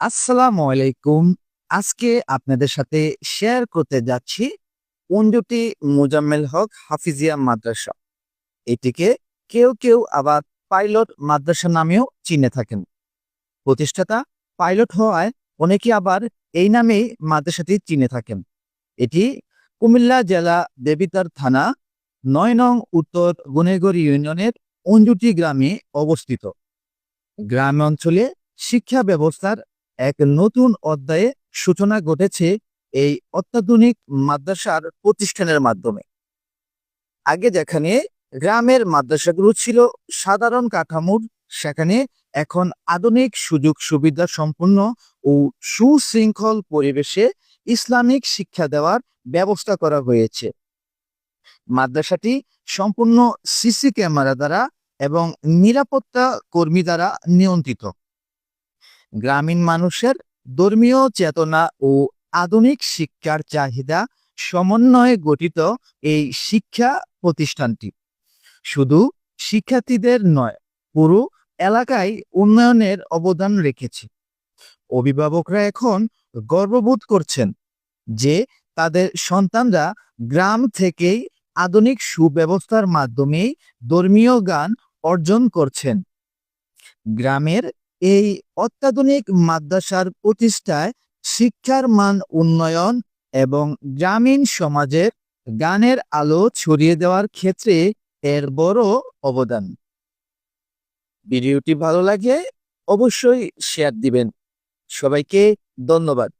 আসসালামু আলাইকুম। আজকে আপনাদের সাথে শেয়ার করতে যাচ্ছি পঞ্জুটি মোজাম্মেল হক হাফিজিয়া মাদ্রাসা। এটিকে কেউ কেউ আবার পাইলট মাদ্রাসা নামেও চিনে থাকেন। প্রতিষ্ঠাতা পাইলট হওয়ায় অনেকে আবার এই নামেই মাদ্রাসাটি চিনে থাকেন। এটি কুমিল্লা জেলা দেবিতার থানা, নয় নং উত্তর গুনেগড় ইউনিয়নের অঞ্জুটি গ্রামে অবস্থিত। গ্রাম অঞ্চলে শিক্ষা ব্যবস্থার এক নতুন অধ্যায়ে সূচনা ঘটেছে এই অত্যাধুনিক মাদ্রাসার প্রতিষ্ঠানের মাধ্যমে। আগে যেখানে গ্রামের মাদ্রাসাগুলো ছিল সাধারণ কাঠামোর, সেখানে এখন আধুনিক সুযোগ সুবিধা সম্পন্ন ও সুশৃঙ্খল পরিবেশে ইসলামিক শিক্ষা দেওয়ার ব্যবস্থা করা হয়েছে। মাদ্রাসাটি সম্পূর্ণ সিসি ক্যামেরা দ্বারা এবং নিরাপত্তা কর্মী দ্বারা নিয়ন্ত্রিত। গ্রামীণ মানুষের ধর্মীয় চেতনা ও আধুনিক শিক্ষার চাহিদা সমন্বয়ে গঠিত এই শিক্ষা প্রতিষ্ঠানটি। শুধু শিক্ষার্থীদের নয়, পুরো এলাকায় উন্নয়নের অবদান রেখেছে। অভিভাবকরা এখন গর্ববোধ করছেন যে তাদের সন্তানরা গ্রাম থেকেই আধুনিক সুব্যবস্থার মাধ্যমেই ধর্মীয় গান অর্জন করছেন। গ্রামের এই অত্যাধুনিক মাদ্রাসার প্রতিষ্ঠায় শিক্ষার মান উন্নয়ন এবং গ্রামীণ সমাজের গানের আলো ছড়িয়ে দেওয়ার ক্ষেত্রে এর বড় অবদান। ভিডিওটি ভালো লাগে অবশ্যই শেয়ার দিবেন। সবাইকে ধন্যবাদ।